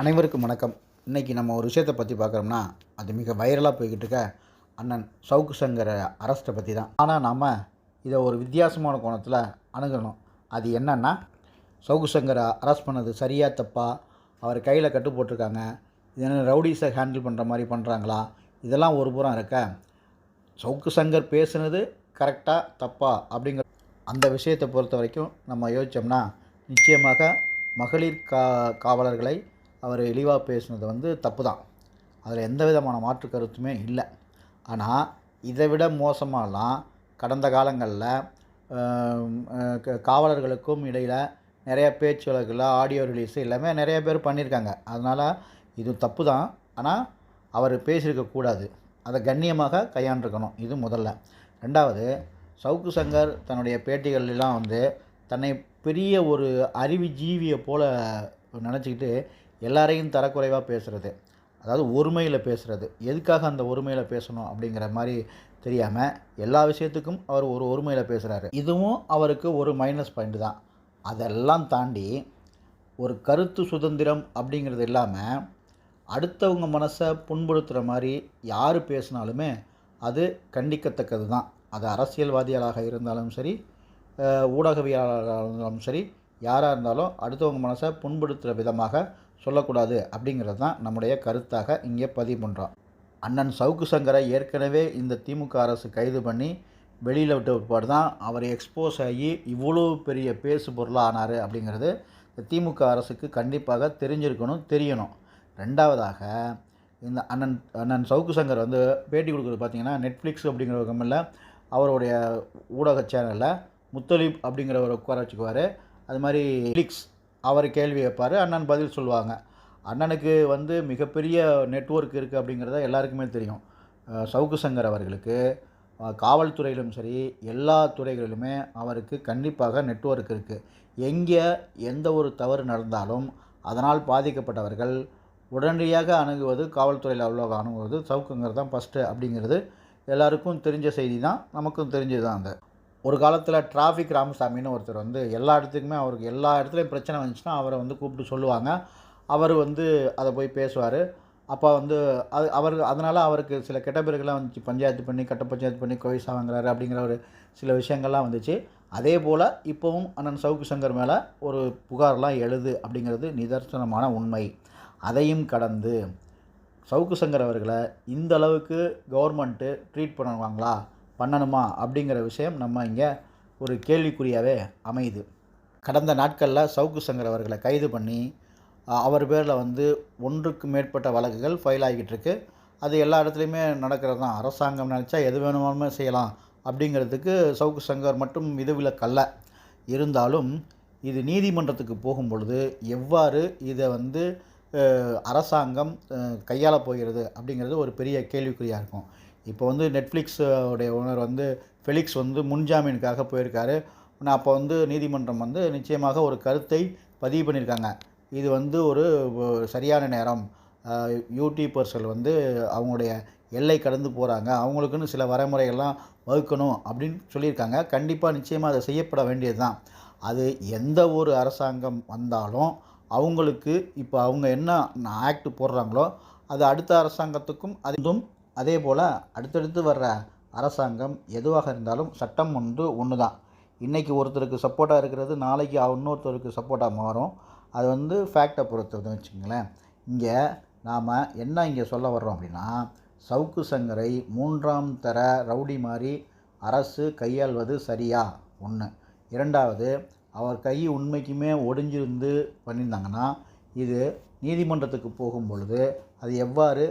அனைவருக்கும் வணக்கம். இன்றைக்கி நம்ம ஒரு விஷயத்தை பற்றி பார்க்குறோம்னா அது மிக வைரலாக போய்கிட்டு இருக்க அண்ணன் சவுக்கு சங்கர அரஸ்ட்டை பற்றி தான். ஆனால் நாம் இதை ஒரு வித்தியாசமான கோணத்தில் அணுகணும். அது என்னன்னா சவுக்கு சங்கரை அரெஸ்ட் பண்ணது சரியா தப்பா அவர் கையில் கட்டு போட்டிருக்காங்க இது என்ன ரவுடிஸை ஹேண்டில் பண்ணுற மாதிரி பண்ணுறாங்களா இதெல்லாம் ஒரு புறம் இருக்க சவுக்கு சங்கர் பேசுனது கரெக்டாக தப்பா அப்படிங்கிற அந்த விஷயத்தை பொறுத்த வரைக்கும் நம்ம யோசித்தோம்னா நிச்சயமாக மகளிர் கா காவலர்களை அவர் இழிவாக பேசுனது வந்து தப்பு தான் அதில் எந்த விதமான மாற்று கருத்துமே இல்லை. ஆனால் இதை விட மோசமாகலாம் கடந்த காலங்களில் காவலர்களுக்கும் இடையில் நிறைய பேச்சு வழக்கில் ஆடியோ ரிலீஸு எல்லாமே நிறைய பேர் பண்ணியிருக்காங்க அதனால் இது தப்பு தான் ஆனால் அவர் பேசியிருக்கக்கூடாது அதை கண்ணியமாக கையாண்டிருக்கணும். இது முதல்ல. ரெண்டாவது சவுக்கு சங்கர் தன்னுடைய பேட்டிகள்லாம் வந்து தன்னை பெரிய ஒரு அறிவு ஜீவியை போல் நினச்சிக்கிட்டு எல்லாரையும் தரக்குறைவாக பேசுகிறது அதாவது ஒருமையில் பேசுகிறது எதுக்காக அந்த ஒருமையில் பேசணும் அப்படிங்கிற மாதிரி தெரியாமல் எல்லா விஷயத்துக்கும் அவர் ஒரு ஒருமையில் பேசுகிறாரு இதுவும் அவருக்கு ஒரு மைனஸ் பாயிண்ட் தான். அதெல்லாம் தாண்டி ஒரு கருத்து சுதந்திரம் அப்படிங்கிறது இல்லாமல் அடுத்தவங்க மனசை புண்படுத்துகிற மாதிரி யார் பேசினாலுமே அது கண்டிக்கத்தக்கது தான். அது அரசியல்வாதிகளாக இருந்தாலும் சரி ஊடகவியலாளராக இருந்தாலும் சரி யாராக இருந்தாலும் அடுத்தவங்க மனசை புண்படுத்துகிற விதமாக சொல்லக்கூடாது அப்படிங்கிறது தான் நம்முடைய கருத்தாக இங்கே பதிவு பண்ணுறோம் அண்ணன் சவுக்கு சங்கரை ஏற்கனவே இந்த திமுக அரசு கைது பண்ணி வெளியில் விட்ட பிற்பாடு தான் அவர் எக்ஸ்போஸ் ஆகி இவ்வளோ பெரிய பேசு பொருளாக ஆனார் அப்படிங்கிறது இந்த திமுக அரசுக்கு கண்டிப்பாக தெரிஞ்சிருக்கணும் தெரியணும். ரெண்டாவதாக இந்த அண்ணன் அண்ணன் சவுக்கு சங்கர் வந்து பேட்டி கொடுக்குறது பார்த்தீங்கன்னா நெட்ஃப்ளிக்ஸ் அப்படிங்கிற ஒரு கம்பெனியில் அவருடைய ஊடக சேனலில் முத்தலீப் அப்படிங்கிறவரை உட்கார வச்சுக்குவார். அது மாதிரி ஃப்ளிக்ஸ் அவர் கேள்வி வைப்பார் அண்ணன் பதில் சொல்லுவாங்க. அண்ணனுக்கு வந்து மிகப்பெரிய நெட்ஒர்க் இருக்குது அப்படிங்கிறத எல்லாருக்குமே தெரியும். சவுக்கு சங்கர் அவர்களுக்கு காவல்துறையிலும் சரி எல்லா துறைகளிலுமே அவருக்கு கண்டிப்பாக நெட்ஒர்க் இருக்குது எங்கே எந்த ஒரு தவறு நடந்தாலும் அதனால் பாதிக்கப்பட்டவர்கள் உடனடியாக அணுகுவது காவல்துறையில் அவ்வளோ அணுகுவது சவுக்குங்கிறது தான் ஃபஸ்ட்டு அப்படிங்கிறது எல்லாருக்கும் தெரிஞ்ச செய்தி தான் நமக்கும் தெரிஞ்சது தான் அந்த ஒரு காலத்தில் டிராஃபிக் ராமசாமின்னு ஒருத்தர் வந்து எல்லா இடத்துக்குமே அவருக்கு எல்லா இடத்துலையும் பிரச்சனை வந்துச்சுன்னா அவரை வந்து கூப்பிட்டு சொல்லுவாங்க. அவர் வந்து அதை போய் பேசுவார். அப்போ வந்து அது அவர் அதனால் அவருக்கு சில கெட்ட வந்துச்சு. பஞ்சாயத்து பண்ணி கட்ட பஞ்சாயத்து பண்ணி கோயிசா வாங்குறாரு அப்படிங்கிற ஒரு சில விஷயங்கள்லாம் வந்துச்சு. அதே போல் இப்போவும் அண்ணன் சவுக்கு சங்கர் மேலே ஒரு புகார்லாம் எழுது அப்படிங்கிறது நிதர்சனமான உண்மை. அதையும் கடந்து சவுக்கு சங்கர் அவர்களை இந்த அளவுக்கு கவர்மெண்ட்டு ட்ரீட் பண்ணுவாங்களா? பண்ணணுமா அப்படிங்கிற விஷயம் நம்ம இங்கே ஒரு கேள்விக்குறியாகவே அமையுது. கடந்த நாட்களில் சவுக்கு சங்கர் அவர்களை கைது பண்ணி அவர் பேரில் வந்து ஒன்றுக்கு மேற்பட்ட வழக்குகள் ஃபைல் ஆகிக்கிட்டு இருக்கு. அது எல்லா இடத்துலையுமே நடக்கிறது தான். அரசாங்கம் நினச்சா எது வேணுமாலுமே செய்யலாம் அப்படிங்கிறதுக்கு சவுக்கு சங்கர் மட்டும் விதிவிலக்கல்ல. இருந்தாலும் இது நீதிமன்றத்துக்கு போகும் பொழுது எவ்வாறு இதை வந்து அரசாங்கம் கையாள போகிறது அப்படிங்கிறது ஒரு பெரிய கேள்விக்குறியாக இருக்கும். இப்போ வந்து நெட்ஃப்ளிக்ஸுடைய ஓனர் வந்து ஃபெலிக்ஸ் வந்து முன்ஜாமீனுக்காக போயிருக்காரு. ஆனால் அப்போ வந்து நீதிமன்றம் வந்து நிச்சயமாக ஒரு கருத்தை பதிவு பண்ணியிருக்காங்க. இது வந்து ஒரு சரியான நேரம். யூடியூபர்ஸ்கள் வந்து அவங்களுடைய எல்லை கடந்து போகிறாங்க அவங்களுக்குன்னு சில வரைமுறைகள்லாம் வகுக்கணும் அப்படின்னு சொல்லியிருக்காங்க. கண்டிப்பாக நிச்சயமாக அதை செய்யப்பட வேண்டியது தான் அது எந்த ஒரு அரசாங்கம் வந்தாலும் அவங்களுக்கு இப்போ அவங்க என்ன ஆக்ட் போடுறாங்களோ அது அடுத்த அரசாங்கத்துக்கும் அதுவும் அதே போல் அடுத்தடுத்து வர்ற அரசாங்கம் எதுவாக இருந்தாலும் சட்டம் வந்து ஒன்று தான் இன்றைக்கி ஒருத்தருக்கு சப்போர்ட்டாக இருக்கிறது நாளைக்கு இன்னொருத்தருக்கு சப்போர்ட்டாக மாறும். அது வந்து ஃபேக்டை பொறுத்தது வச்சுங்களேன் இங்கே நாம் என்ன இங்கே சொல்ல வர்றோம் அப்படின்னா சவுக்கு சங்கரை மூன்றாம் தர ரவுடி மாதிரி அரசு கையாள்வது சரியா? ஒன்று இரண்டாவது அவர் கை உண்மைக்குமே ஒடிஞ்சிருந்து பண்ணியிருந்தாங்கன்னா இது நீதிமன்றத்துக்கு போகும் பொழுது அது எவ்வாறு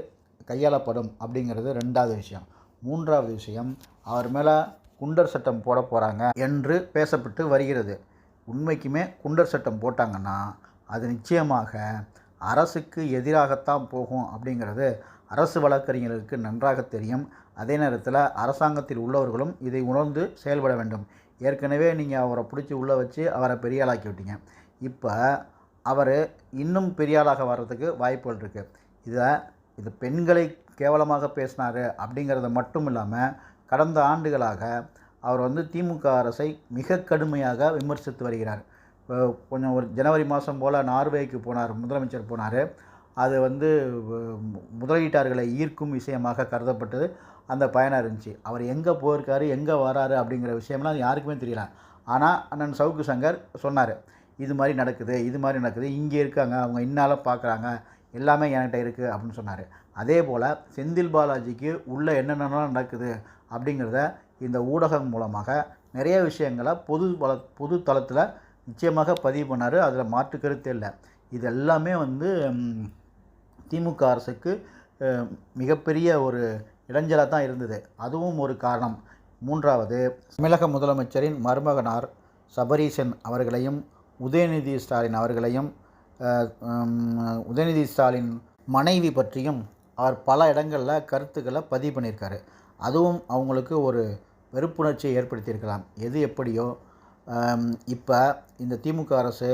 கையாளப்படும் அப்படிங்கிறது ரெண்டாவது விஷயம். மூன்றாவது விஷயம் அவர் மேலே குண்டர் சட்டம் போட போகிறாங்க என்று பேசப்பட்டு வருகிறது. உண்மைக்குமே குண்டர் சட்டம் போட்டாங்கன்னா அது நிச்சயமாக அரசுக்கு எதிராகத்தான் போகும் அப்படிங்கிறது அரசு வழக்கறிஞர்களுக்கு நன்றாக தெரியும். அதே நேரத்தில் அரசாங்கத்தில் உள்ளவர்களும் இதை உணர்ந்து செயல்பட வேண்டும். ஏற்கனவே நீங்கள் அவரை பிடிச்சி உள்ளே வச்சு அவரை பெரியாளாக்கி விட்டீங்க. இப்போ அவர் இன்னும் பெரியாளாக வர்றதுக்கு வாய்ப்புகள் இருக்குது இதை இது பெண்களை கேவலமாக பேசினார் அப்படிங்கிறது மட்டும் இல்லாமல் கடந்த ஆண்டுகளாக அவர் வந்து திமுக அரசை மிக கடுமையாக விமர்சித்து வருகிறார். இப்போ கொஞ்சம் ஒரு ஜனவரி மாதம் போல் நார்வேக்கு போனார் முதலமைச்சர் போனார். அது வந்து வ- முதலீட்டாளர்களை ஈர்க்கும் விஷயமாக கருதப்பட்டது. அந்த பயணம் இருந்துச்சு. அவர் எங்கே போயிருக்காரு எங்கே வராரு அப்படிங்கிற விஷயம்லாம் யாருக்குமே தெரியல. ஆனால் அண்ணன் சவுக்கு சங்கர் சொன்னார் இது மாதிரி நடக்குது இது மாதிரி நடக்குது இங்கே இருக்காங்க அவங்க இன்னால பார்க்குறாங்க எல்லாமே என்கிட்ட இருக்குது அப்படின்னு சொன்னார். அதே போல் செந்தில் பாலாஜிக்கு உள்ளே என்னென்னலாம் நடக்குது அப்படிங்கிறத இந்த ஊடகம் மூலமாக நிறைய விஷயங்களை பொது வள பொது தளத்தில் நிச்சயமாக பதிவு பண்ணார். அதில் மாற்று கருத்து இல்லை. இது எல்லாமே வந்து திமுக அரசுக்கு மிகப்பெரிய ஒரு இடைஞ்சலாக தான் இருந்தது. அதுவும் ஒரு காரணம். மூன்றாவது தமிழக முதலமைச்சரின் மருமகனார் சபரீசன் அவர்களையும் உதயநிதி ஸ்டாலின் அவர்களையும் உதயநிதி ஸ்டாலின் மனைவி பற்றியும் அவர் பல இடங்களில் கருத்துக்களை பதிவு பண்ணியிருக்காரு. அதுவும் அவங்களுக்கு ஒரு வெறுப்புணர்ச்சியை ஏற்படுத்தியிருக்கலாம். எது எப்படியோ இப்போ இந்த திமுக அரசு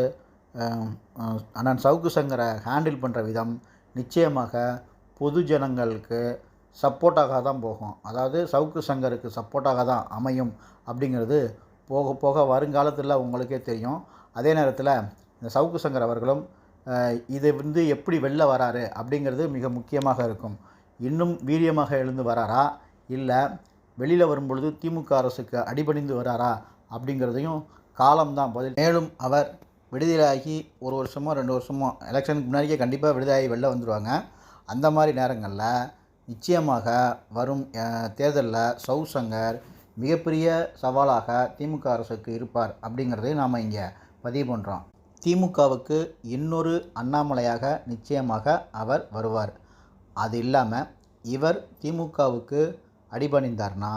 அண்ணன் சவுக்கு சங்கரை ஹேண்டில் பண்ணுற விதம் நிச்சயமாக பொது ஜனங்களுக்கு சப்போர்ட்டாக தான் போகும். அதாவது சவுக்கு சங்கருக்கு சப்போர்ட்டாக தான் அமையும் அப்படிங்கிறது போக போக வருங்காலத்தில் உங்களுக்கே தெரியும். அதே நேரத்தில் இந்த சவுக்கு சங்கர் அவர்களும் இது வந்து எப்படி வெளில வராரு அப்படிங்கிறது மிக முக்கியமாக இருக்கும். இன்னும் வீரியமாக எழுந்து வராரா? இல்லை வெளியில் வரும்பொழுது திமுக அரசுக்கு அடிபணிந்து வராரா? அப்படிங்கிறதையும் காலம்தான் பதில். மேலும் அவர் விடுதலையாகி ஒரு வருஷமோ ரெண்டு வருஷமோ எலெக்ஷனுக்கு முன்னாடியே கண்டிப்பாக விடுதலாகி வெளில வந்துடுவாங்க அந்த மாதிரி நேரங்களில் நிச்சயமாக வரும் தேர்தலில் சவு சங்கர் மிகப்பெரிய சவாலாக திமுக அரசுக்கு இருப்பார் அப்படிங்கிறதையும் நாம் இங்கே பதிவு பண்ணுறோம் திமுகவுக்கு இன்னொரு அண்ணாமலையாக நிச்சயமாக அவர் வருவார். அது இல்லாமல் இவர் திமுகவுக்கு அடிபணிந்தார்னா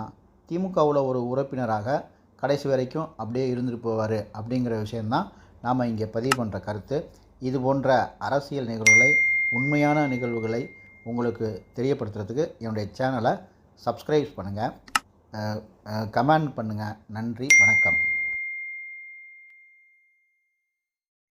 திமுகவில் ஒரு உறுப்பினராக கடைசி வரைக்கும் அப்படியே இருந்துட்டு போவார் அப்படிங்கிற விஷயந்தான் நாம் இங்கே பதிவு பண்ணுற கருத்து. இது போன்ற அரசியல் நிகழ்வுகளை உண்மையான நிகழ்வுகளை உங்களுக்கு தெரியப்படுத்துறதுக்கு என்னுடைய சேனலை சப்ஸ்கிரைப் பண்ணுங்கள் கமெண்ட் பண்ணுங்கள் நன்றி வணக்கம்.